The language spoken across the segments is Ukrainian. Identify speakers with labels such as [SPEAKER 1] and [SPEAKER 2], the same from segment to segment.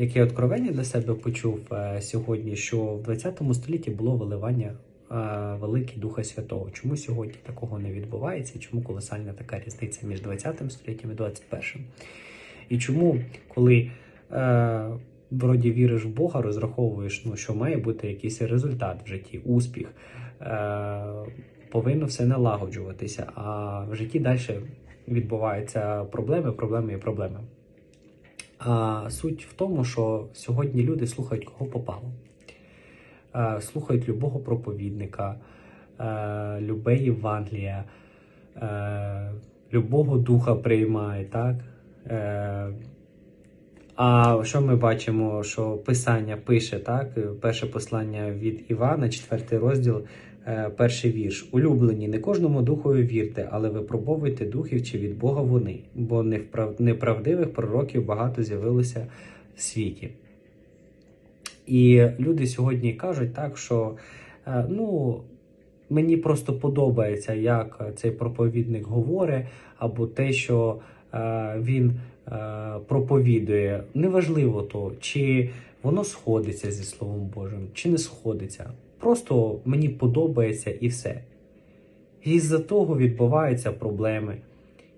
[SPEAKER 1] яке откровення для себе почув е, сьогодні, що в 20 столітті було виливання е, великий Духа Святого. Чому сьогодні такого не відбувається? Чому колосальна така різниця між 20 століттям і 21? І чому, коли е, вроді віриш в Бога, розраховуєш, ну, що має бути якийсь результат в житті, успіх, е, повинно все налагоджуватися, а в житті далі відбуваються проблеми, проблеми і проблеми. А суть в тому, що сьогодні люди слухають кого попало. Е, Слухають любого проповідника, е, любе Євангелія, е, любого духа приймають, так? А що ми бачимо, що Писання пише, так? Перше послання від Івана, четвертий розділ, перший вірш. Улюблені, не кожному духові вірте, але випробовуйте духів, чи від Бога вони, бо неправдивих пророків багато з'явилося в світі. І люди сьогодні кажуть так, що е, ну, мені просто подобається, як цей проповідник говорить, або те, що е, він е, проповідує. Неважливо то, чи воно сходиться зі Словом Божим, чи не сходиться. Просто мені подобається і все. І з-за того відбуваються проблеми,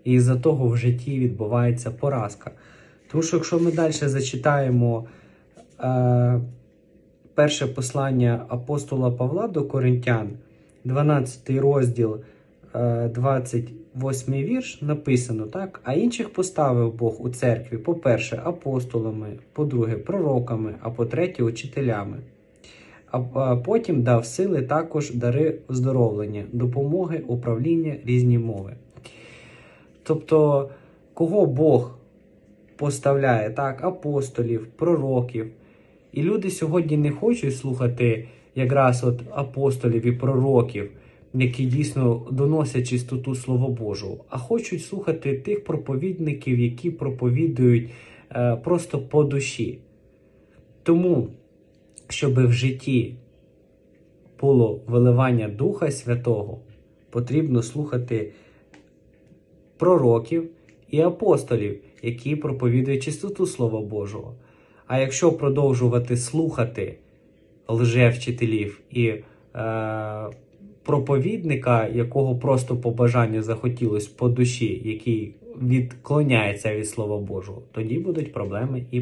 [SPEAKER 1] і з-за того в житті відбувається поразка. Тому що якщо ми далі зачитаємо е, перше послання апостола Павла до Коринтян, 12 розділ, 28 вірш, написано так: а інших поставив Бог у церкві, по-перше, апостолами, по-друге, пророками, а по-третє, учителями. А потім дав сили також дари оздоровлення, допомоги, управління, різні мови. Тобто, кого Бог поставляє, так, апостолів, пророків. І люди сьогодні не хочуть слухати якраз от апостолів і пророків, які дійсно доносять чистоту Слова Божого, а хочуть слухати тих проповідників, які проповідують е, просто по душі. Тому, щоб в житті було виливання Духа Святого, потрібно слухати пророків і апостолів, які проповідують чистоту Слова Божого. А якщо продовжувати слухати лжевчителів і е, проповідника, якого просто по бажанню захотілось по душі, який відклоняється від Слова Божого, тоді будуть проблеми і